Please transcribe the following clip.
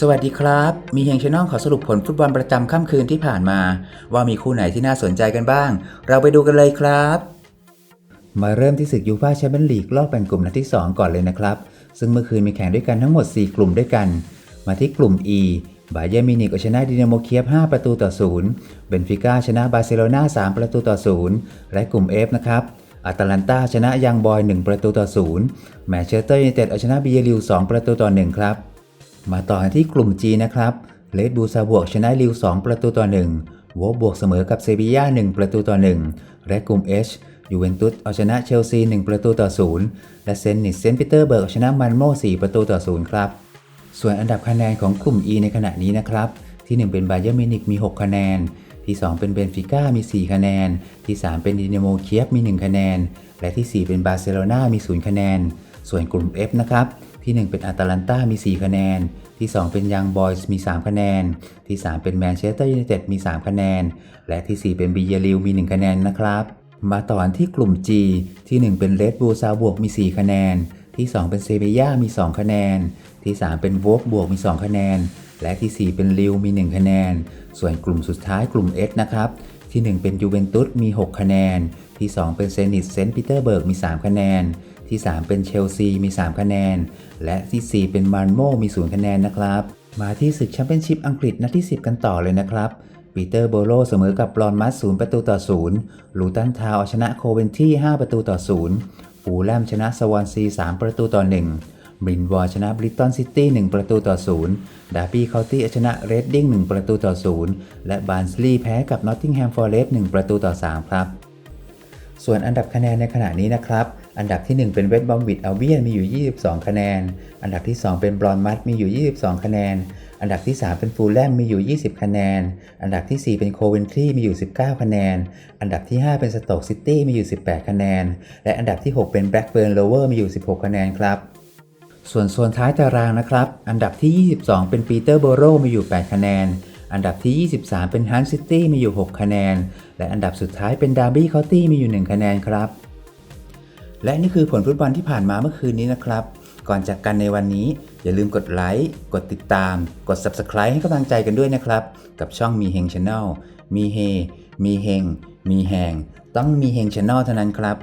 สวัสดีครับ มีเฮงชแนลขอสรุปผลฟุตบอลประจำค่ำคืนที่ผ่านมา ว่ามีคู่ไหนที่น่าสนใจกันบ้าง เราไปดูกันเลยครับ มาเริ่มที่ศึกยูฟ่าแชมเปี้ยนลีกรอบแบ่งกลุ่มนัดที่ 2 ก่อนเลยนะครับ ซึ่งเมื่อคืนมีแข่งด้วยกันทั้งหมด 4 กลุ่มด้วยกัน มาที่กลุ่ม E บาเยร์มินิกเอาชนะดินาโมเคียฟ 5 ประตูต่อ0เบนฟิก้าชนะบาร์เซโลนา3 ประตูต่อ0และกลุ่ม F นะครับอาตาลันตาชนะยังบอย 1 ประตูต่อ0แมนเชสเตอร์ยูไนเต็ดเอาชนะบีเยริว2 ประตูต่อ1ครับ มาต่อกันที่กลุ่ม G นะครับเลดบูซาบวกชนะลิว 2 ประตูต่อ1โวบวกเสมอกับเซบีย่า1 ประตูต่อ 1 และกลุ่ม H ยูเวนตุสเอาชนะเชลซี 1 ประตูต่อ 0 และเซนนิตเซนต์ปีเตอร์เบิร์กเอาชนะมันโม่4ประตูต่อ 0 ครับ ส่วนอันดับคะแนนของกลุ่ม E ในขณะนี้นะครับ ที่ 1 เป็นบาเยอร์มินิกมี 6 คะแนน ที่ 2 เป็นเบนฟิก้ามี 4 คะแนน ที่ 3 เป็นดินาโมเคียฟมี 1 คะแนน และที่ 4 เป็นบาร์เซโลนามี 0 คะแนน ส่วนกลุ่ม F นะครับ ที่ 1 เป็นอาตาลันตามี 4 คะแนน ที่ 2 เป็นยังบอยส์มี 3 คะแนน ที่ 3 เป็นแมนเชสเตอร์ยูไนเต็ดมี 3 คะแนน และที่ 4 เป็นบีเยริวมี 1 คะแนนนะครับ มาต่อนที่กลุ่ม G ที่ 1 เป็นเลดบูซาบวกมี 4 คะแนน ที่ 2 เป็นเซเบียามี 2 คะแนน ที่ 3 เป็นโวกบวกมี 2 คะแนน และที่ 4 เป็นลิวมี 1 คะแนน ส่วนกลุ่มสุดท้ายกลุ่ม S นะครับที่ 1 เป็นยูเวนตุสมี 6 คะแนน ที่ 2 เป็นเซนิตเซนต์ปีเตอร์เบิร์กมี 3 คะแนน ที่ 3 เป็นเชลซีมี 3 คะแนน และที่ 4 เป็นมันโมมี 0 คะแนนนะครับ มาที่ศึกแชมเปี้ยนชิพอังกฤษนัดที่ 10 กันต่อเลยนะครับปีเตอร์โบโลเสมอกับบรอนมัส0ประตูต่อ0ลูตันทาวเอาชนะโคเวนที่ 5 ประตูต่อ0ฟูลแลมชนะสวอนซี 3 ประตูต่อ 1บรินวอร์ชนะบริตตันซิตี้ 1 ประตูต่อ0ดาร์บี้เคาน์ตี้เอาชนะเรดดิ้ง 1 ประตูต่อ0และบาร์นสลีย์แพ้กับนอตติงแฮมฟอร์เรสต์1ประตูต่อ 3 ครับ ส่วนอันดับคะแนนในขณะนี้นะครับ อันดับที่ 1 เป็นเวสต์บอมวิดเอัลเบียนมีอยู่ 22 คะแนน อันดับที่ 2 เป็นบรอนมัสมีอยู่ 22 คะแนน อันดับที่ 3 เป็นฟูลแลมมีอยู่ 20 คะแนน อันดับที่ 4 เป็นโคเวนทรีมีอยู่ 19 คะแนน อันดับที่ 5 เป็นสโต๊กซิตี้มีอยู่ 18 คะแนน และอันดับที่ 6 เป็นแบล็กเบิร์นโลเวอร์มีอยู่ 16 คะแนนครับส่วนโซนท้ายตารางนะครับ อันดับที่ 22 เป็นปีเตอร์โบโรมีอยู่ 8 คะแนน อันดับที่ 23 เป็นฮันซิตี้มีอยู่ 6 คะแนน และอันดับสุดท้ายเป็นดาร์บี้เคานตี้มีอยู่ 1 คะแนนครับ และนี่คือผลฟุตบอลที่ผ่านมาเมื่อคืนนี้นะครับ ก่อนจากกันในวันนี้ อย่าลืมกดไลค์ กดติดตาม กด Subscribe ให้กำลังใจกันด้วยนะครับ กับช่องมีเฮงชาแนลมีเฮ มีเฮง มีแหง ต้องมีเฮงชาแนลเท่านั้นครับ